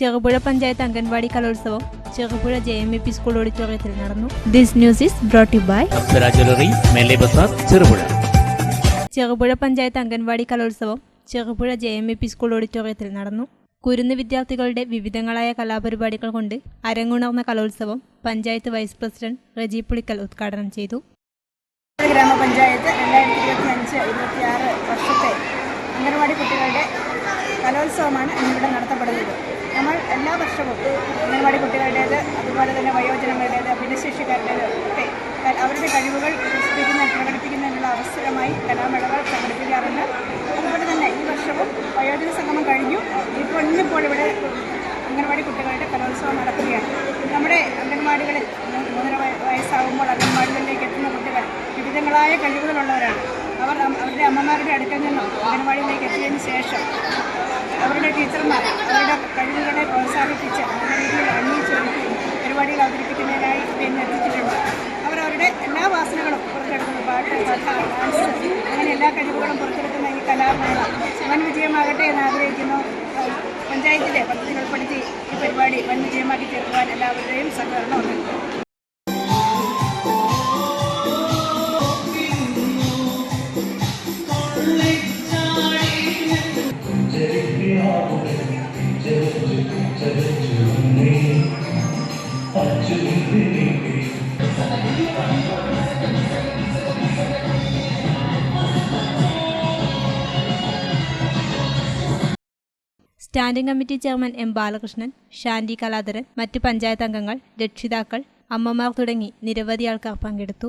ചെറുപുഴ പഞ്ചായത്ത് അംഗൻവാടി കലോത്സവം Cherupuzha J M A P school ഓഡിറ്റോറിയത്തിൽ നടന്നു. This news is brought you by Cherupuzha. Cherupuzha panchayat anganwadi കലോത്സവം Cherupuzha J M A P school ഓഡിറ്റോറിയത്തിൽ നടന്നു. കുരുന്ന് വിദ്യാർത്ഥികളുടെ വിവിധങ്ങളായ കലാപരിപാടികൾ കൊണ്ട് അരങ്ങുണർന്ന കലോത്സവം പഞ്ചായത്ത് വൈസ് പ്രസിഡന്റ് റജി പുളിക്കൽ ഉദ്ഘാടനം ചെയ്തു. ഗ്രാമപഞ്ചായത്ത് രണ്ടായിരത്തി ഇരുപത്തി അഞ്ച് ഇരുപത്തിയാറ് വർഷത്തെ അംഗൻവാടി കുട്ടികളുടെ കലോത്സവമാണ് ഇന്നിവിടെ നടത്തപ്പെടുന്നത്. നമ്മൾ എല്ലാ വർഷവും അംഗൻവാടി കുട്ടികളുടേത് അതുപോലെ തന്നെ വയോജനങ്ങളുടേത് ഭിന്നശേഷിക്കാരുടേത് ഒക്കെ അവരുടെ കഴിവുകൾ വികസിപ്പിക്കുന്ന പ്രകടിപ്പിക്കുന്നതിനുള്ള അവസരമായി കലാമേളകൾ സംഘടിപ്പിക്കാറുണ്ട്. അതുപോലെ തന്നെ ഈ വർഷവും വയോജന സംഗമം കഴിഞ്ഞു. ഇപ്പോൾ ഇന്നിപ്പോൾ ഇവിടെ അംഗൻവാടി കുട്ടികളുടെ കലോത്സവം നടക്കുകയാണ്. നമ്മുടെ അംഗൻവാടികളിൽ മൂന്നര വയ- വയസ്സാകുമ്പോൾ അംഗൻവാടികളിലേക്ക് എത്തുന്ന കുട്ടികൾ വിവിധങ്ങളായ കഴിവുകളുള്ളവരാണ്. അവരുടെ അമ്മമാരുടെ അടുക്കൽ നിന്നും അംഗൻവാടിയിലേക്ക് എത്തിയതിന് ശേഷം അവരുടെ ടീച്ചർമാർ അവരുടെ കഴിവുകളെ പ്രോത്സാഹിപ്പിച്ച് നല്ല രീതിയിൽ അണിയിച്ചൊരുക്കി പരിപാടികൾ അവതരിപ്പിക്കുന്നതിനായി പിന്നെ എത്തിച്ചിട്ടുണ്ട് അവരവരുടെ എല്ലാ വാസനകളും പുറത്തെടുക്കുന്നു പാട്ട് ഡാൻസ് അങ്ങനെ എല്ലാ കഴിവുകളും പുറത്തെടുക്കുന്ന ഈ കലാമേള വൻ വിജയമാകട്ടെ എന്ന് ആഗ്രഹിക്കുന്നു. പഞ്ചായത്തിലെ പദ്ധതികൾ ഉൾപ്പെടുത്തി ഈ പരിപാടി വൻ വിജയമാക്കി തീർക്കുവാൻ എല്ലാവരുടെയും സഹകരണം ഉണ്ട്. Standing committee chairman M Balakrishnan Shandy Kaladharan മറ്റ് പഞ്ചായത്ത് അംഗങ്ങൾ രക്ഷിതാക്കൾ അമ്മമാർ തുടങ്ങി നിരവധി ആൾക്കാർ പങ്കെടുത്തു.